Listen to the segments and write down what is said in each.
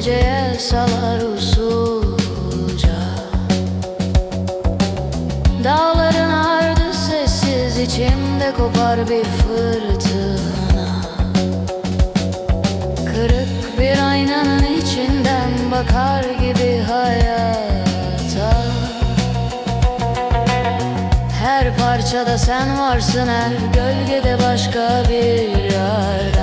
geceye salar usulca. Dağların ardı sessiz içimde kopar bir fırtına. Kırık bir aynanın içinden bakar gibi hayata. Her parçada sen varsın her gölgede başka bir yerden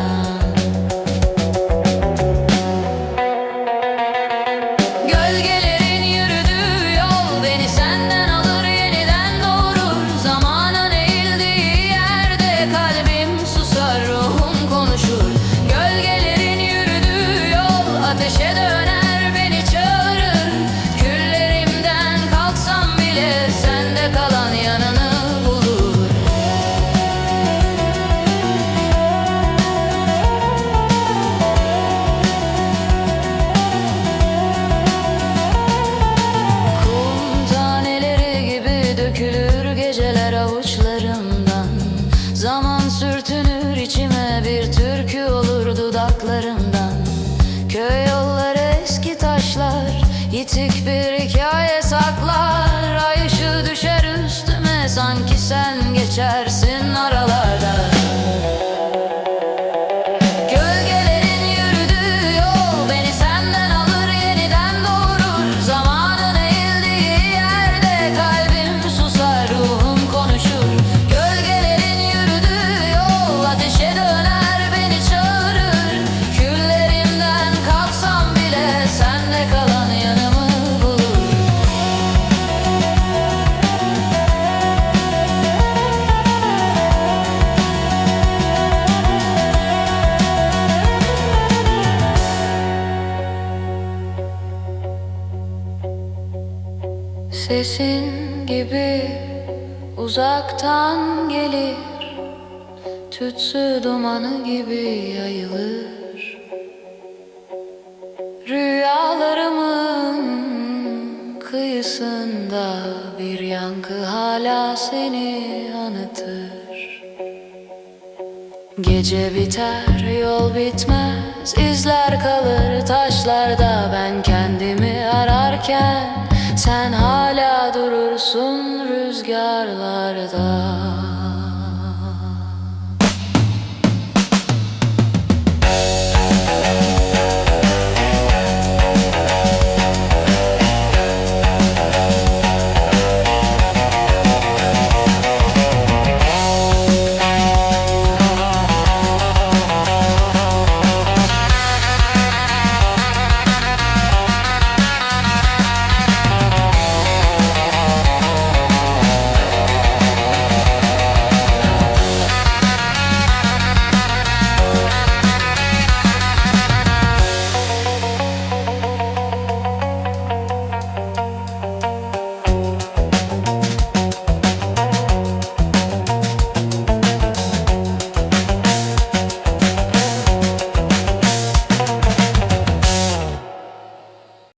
sanki sen geçersin Sesin gibi uzaktan gelir. Tütsü dumanı gibi yayılır. Rüyalarımın kıyısında bir yankı hala seni anıtır. Gece biter yol bitmez izler kalır taşlarda. Ben kendimi ararken sen hala durursun rüzgarlarda